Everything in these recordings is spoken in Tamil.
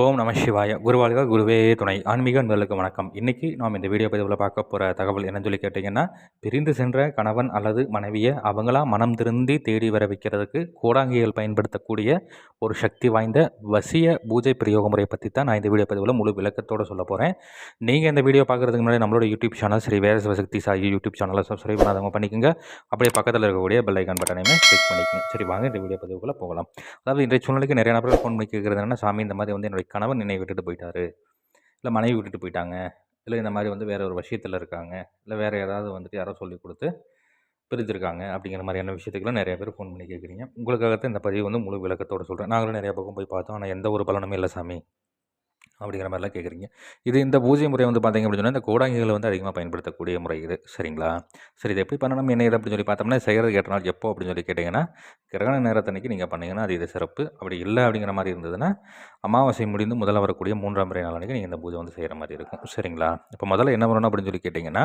ஓம் நம சிவாய. குருவாழ்க குருவே துணை. ஆன்மீக நண்பர்களுக்கு வணக்கம். இன்றைக்கி நாம் இந்த வீடியோ பதிவில் பார்க்க போகிற தகவல் என்னன்னு சொல்லி கேட்டிங்கன்னா பிரிந்து சென்ற கணவன் அல்லது மனைவியை அவங்களா மனம் திருந்தி தேடி வர வைக்கிறதுக்கு கோடாங்கிகள் பயன்படுத்தக்கூடிய ஒரு சக்தி வாய்ந்த வசிய பூஜை பிரயோக முறையை பற்றி தான் நான் இந்த வீடியோ பதிவில் முழு விளக்கத்தோடு சொல்ல போகிறேன் நீங்கள் இந்த வீடியோ பார்க்குறதுக்கு முன்னாடி நம்மளோட யூடியூப் சேனல் ஸ்ரீ வேர சிவசக்தி சாயி யூடியூப் சேனலை சப்ஸ்கிரைப் பண்ணாதவங்க பண்ணிக்கோங்க. அப்படியே பக்கத்தில் இருக்கக்கூடிய பெல் ஐக்கான் பட்டனையுமே கிளிக் பண்ணிக்கோங்க. சரி வாங்க இந்த வீடியோ பதிவுக்குள்ளே போகலாம். அதாவது இன்றைய சூழ்நிலைக்கு நிறைய நபர்கள் ஃபோன் பண்ணி கேட்குறது சாமி இந்த மாதிரி வந்து என்னுடைய கணவன் என்னை விட்டுட்டு போயிட்டாரு. இல்லை மனைவி விட்டுட்டு போயிட்டாங்க. இல்லை இந்த மாதிரி வந்து வேறு ஒரு விஷயத்தில் இருக்காங்க. இல்லை வேறு ஏதாவது வந்துட்டு யாரோ சொல்லி கொடுத்து பிரிஞ்சிருக்காங்க அப்படிங்கிற மாதிரியான விஷயத்துக்குலாம் நிறைய பேர் ஃபோன் பண்ணி கேட்குறீங்க. உங்களுக்காகத்தான் இந்த பதிவு வந்து முழு விளக்கத்தோடு சொல்கிறேன் நாங்களும் நிறைய பக்கம் போய் பார்த்தோம். ஆனால் எந்த ஒரு பலனுமே இல்லை சாமி. அப்படிங்கிற மாதிரிலாம் கேட்குறீங்க. இது இந்த பூஜை முறை வந்து பார்த்திங்க அப்படின்னு சொன்னால் இந்த கோடாங்கிகளை வந்து அதிகமாக பயன்படுத்தக்கூடிய முறை இது. சரிங்களா? சரி இது எப்படி பண்ணணும்? என்ன இது அப்படின்னு சொல்லி பார்த்தோம்னா செய்கிறது கேட்ட நாள் எப்போ அப்படின்னு சொல்லி கேட்டிங்கன்னா கிரகண நேரத்தன்னைக்கு நீங்கள் பண்ணிங்கன்னா அது இது சிறப்பு. அப்படி இல்லை அப்படிங்கிற மாதிரி இருந்ததுன்னா அமாவாசை முடிந்து முதல்ல வரக்கூடிய மூன்றாம் முறை நாள் அன்றைக்கி நீங்கள் இந்த பூஜை வந்து செய்கிற மாதிரி இருக்கும். சரிங்களா? இப்போ முதல்ல என்ன பண்ணணும் அப்படின்னு சொல்லி கேட்டிங்கன்னா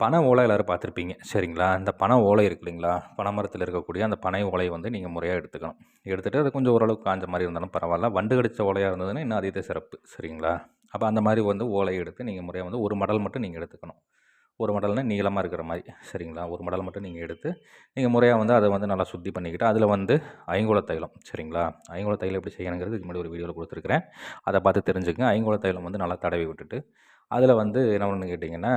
பனை ஓலை எல்லோரும் பார்த்துருப்பீங்க. சரிங்களா? அந்த பனை ஓலை இருக்கு இல்லைங்களா? பனை மரத்தில் இருக்கக்கூடிய அந்த பனை ஓலையை வந்து நீங்கள் முறையாக எடுத்துக்கணும். எடுத்துகிட்டு அது கொஞ்சம் ஓரளவுக்கு காஞ்ச மாதிரி இருந்தாலும் பரவாயில்ல. வண்டு கடித்த ஓலையாக இருந்ததுன்னா இன்னும் அதே சிறப்பு. சரிங்களா? அப்போ அந்த மாதிரி வந்து ஓலையை எடுத்து நீங்கள் முறையாக வந்து ஒரு மடல் மட்டும் நீங்கள் எடுத்துக்கணும். ஒரு மடல்னால் நீளமாக இருக்கிற மாதிரி. சரிங்களா? ஒரு மடல் மட்டும் நீங்கள் எடுத்து நீங்கள் முறையாக வந்து அதை வந்து நல்லா சுத்தி பண்ணிக்கிட்டு அதில் வந்து ஐங்கோல தைலம். சரிங்களா? ஐங்கோல தைலம் எப்படி செய்யணுங்கிறது இதுக்கு முன்னாடி ஒரு வீடியோவில் கொடுத்துருக்குறேன். அதை பார்த்து தெரிஞ்சுக்கங்க. ஐங்கோல தைலம் வந்து நல்லா தடவி விட்டுட்டு அதில் வந்து என்ன ஒன்று கேட்டிங்கன்னா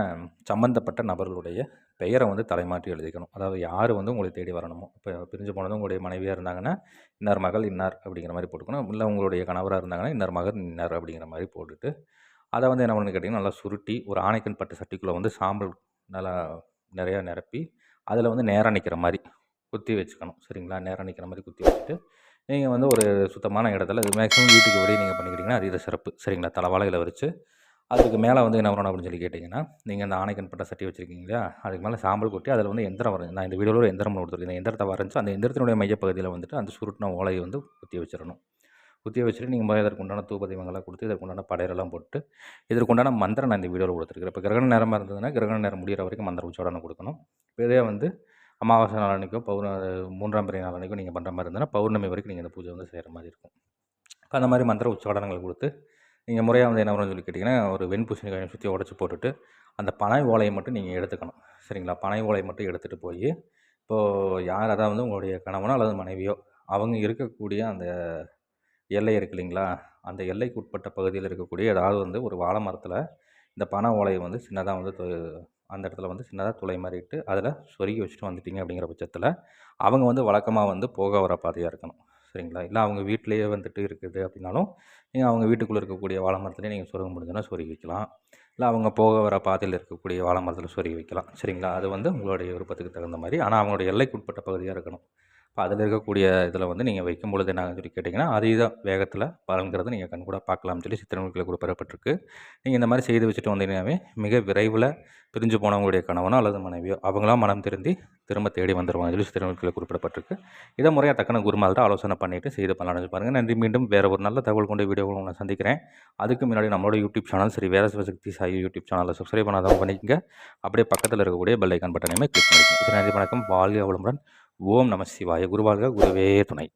சம்மந்தப்பட்ட நபர்களுடைய பெயரை வந்து தலைமாற்றி எழுதிக்கணும். அதாவது யார் வந்து உங்களை தேடி வரணுமோ. இப்போ பிரிஞ்சு போனதும் உங்களுடைய மனைவியாக இருந்தாங்கன்னா இன்னார் மகள் இன்னார் அப்படிங்கிற மாதிரி போட்டுக்கணும். இல்லை உங்களுடைய கணவராக இருந்தாங்கன்னா இன்னார் மகன் இன்னார் அப்படிங்கிற மாதிரி போட்டுட்டு அதை வந்து என்ன பண்ணணும்னு கேட்டிங்கன்னா நல்லா சுருட்டி ஒரு ஆணைக்கன் பட்டு சட்டிக்குள்ளே வந்து சாம்பல் நல்லா நிறையா நிரப்பி அதில் வந்து நேராக நிற்கிற மாதிரி குத்தி வச்சுக்கணும். சரிங்களா? நேராக நிற்கிற மாதிரி குத்தி வச்சுட்டு நீங்கள் வந்து ஒரு சுத்தமான இடத்துல இது மேக்ஸிமம் வீட்டுக்கு வெளியே நீங்கள் பண்ணிக்கிட்டிங்கன்னா அது இதை சிறப்பு. சரிங்களா? தலைவாழையில் வச்சு அதுக்கு மேலே வந்து என்ன வரணும் அப்படின்னு சொல்லி கேட்டிங்கன்னா நீங்கள் அந்த ஆணைக்கன் பட்ட சட்டி வச்சுருக்கீங்க இல்லையா? அதுக்கு மேலே சாம்பல் கொட்டி அதில் வந்து எந்திரம் வரைஞ்சி நான் இந்த வீடியோவில் ஒரு எந்திரம் கொடுத்துருக்கேன். இந்த எந்திரத்தை வரைஞ்சி அந்த எந்திரத்தினுடைய மையப்பகுதியில் வந்துட்டு அந்த சுருட்டின ஓலையை வந்து குத்தி வச்சிடணும். குத்தி வச்சுட்டு நீங்கள் முதல்ல இதற்கு உண்டான தூபதீபங்கள்லாம் கொடுத்து இதற்கு உண்டான படையரெல்லாம் போட்டு இதற்கு உண்டான மந்திரம் நான் இந்த வீடியோவில் கொடுத்துருக்கேன் இப்போ கிரகண நேரமாக இருந்ததுன்னா கிரகண நேரம் முடிகிற வரைக்கும் மந்திர உச்சாடனம் கொடுக்கணும். இப்போ இதே வந்து அமாவாசை நாள் பௌர்ண மூன்றாம் பிறை நாள் நீங்கள் பண்ணுற மாதிரி இருந்ததுன்னா பௌர்ணமி வரைக்கும் நீங்கள் இந்த பூஜை வந்து செய்கிற மாதிரி இருக்கும். இப்போ அந்த மாதிரி மந்திர உச்சாடனங்கள் கொடுத்து நீங்கள் முறையாக வந்து என்ன பண்ணணும்னு சொல்லி கேட்டிங்கன்னா ஒரு வெண்பூசணிக்காயை சுற்றி உடச்சி போட்டுட்டு அந்த பனை ஓலையை மட்டும் நீங்கள் எடுத்துக்கணும். சரிங்களா? பனை ஓலையை மட்டும் எடுத்துகிட்டு போய் இப்போது யார் அதாவது வந்து உங்களுடைய கணவனோ அல்லது மனைவியோ அவங்க இருக்கக்கூடிய அந்த எல்லை இருக்கு இல்லைங்களா? அந்த எல்லைக்கு உட்பட்ட பகுதியில் இருக்கக்கூடிய ஏதாவது வந்து ஒரு வாழை மரத்தில் இந்த பனை ஓலையை வந்து சின்னதாக வந்து அந்த இடத்துல வந்து சின்னதாக துளை மாறிட்டு அதில் சொருகி வச்சுட்டு வந்துட்டீங்க அப்படிங்கிற பட்சத்தில் அவங்க வந்து வழக்கமாக வந்து போக வர பாதையாக இருக்கணும். சரிங்களா? இல்லை அவங்க வீட்டிலேயே வந்துட்டு இருக்குது அப்படின்னாலும் நீங்கள் அவங்க வீட்டுக்குள்ளே இருக்கக்கூடிய வாழை மரத்துலேயே நீங்கள் சொருக முடிஞ்சோன்னா சொருகி வைக்கலாம். இல்லை அவங்க போக வர பாதையில் இருக்கக்கூடிய வாழை மரத்தில் சொருகி வைக்கலாம். சரிங்களா? அது வந்து உங்களுடைய விருப்பத்துக்கு தகுந்த மாதிரி. ஆனால் அவங்களுடைய எல்லைக்குட்பட்ட பகுதியாக இருக்கணும். இப்போ அதில் இருக்கக்கூடிய இதில் வந்து நீங்கள் வைக்கும் பொழுது என்ன சொல்லி கேட்டிங்கன்னா அதீத வேகத்தில் பலன்கிறது நீங்கள் கண் கூட பார்க்கலாம்னு சொல்லி சித்திரநூல்களை கூட பெறப்பட்டிருக்கு. நீங்கள் இந்த மாதிரி செய்து வச்சுட்டு வந்தீங்கன்னாவே மிக விரைவில் பிரிஞ்சு போனவங்களுடைய கணவனோ அல்லது மனைவியோ அவங்களாம் மனம் திருந்தி திரும்ப தேடி வந்துடுவாங்க சொல்லி சித்திரநூல்களில் குறிப்பிடப்பட்டிருக்கு. இதை முறையாக தக்கன குருமால்கிட்ட ஆலோசனை பண்ணிவிட்டு செய்து பண்ணலாம்னு பாருங்கள் நன்றி. மீண்டும் வேறு ஒரு நல்ல தகவல் கொண்ட வீடியோவில் உங்களை சந்திக்கிறேன். அதுக்கு முன்னாடி நம்மளோட யூடியூப் சேனல் சரி வேற சிவசக்தி சாய் யூடியூப் சேனலில் சப்ஸ்கிரைப் பண்ணாதான் பண்ணிக்கங்க. அப்படியே பக்கத்தில் இருக்கக்கூடிய பெல் ஐக்கான் பட்டனையுமே கிளிக் பண்ணிக்கோங்க. சரி நன்றி. வணக்கம். வாழ்க வளமுடன். ஓம் நம சிவாய. குருவாழ்க குருவே துணை.